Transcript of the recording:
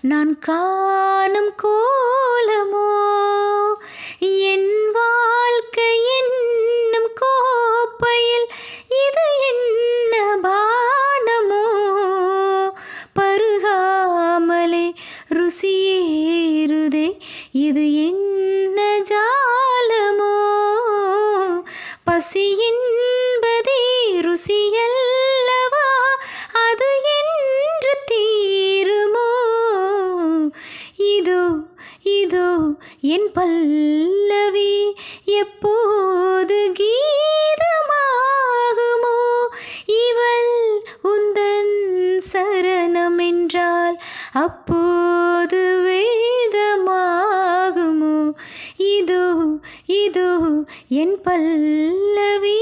நான் காணும் கோலமோ? என் வாழ்க்கை என்னும் கோப்பையில் இது என்ன பானமோ? பருகாமலே ருசியேறுதே இது என்ன ஜாலமோ? பசியின்பதே ருசிய என் பல்லவி எப்போது கீதமாகுமோ? இவள் உந்தன் சரணம் என்றால் அப்போது வேதமாகுமோ? இதோ இதோ என் பல்லவி.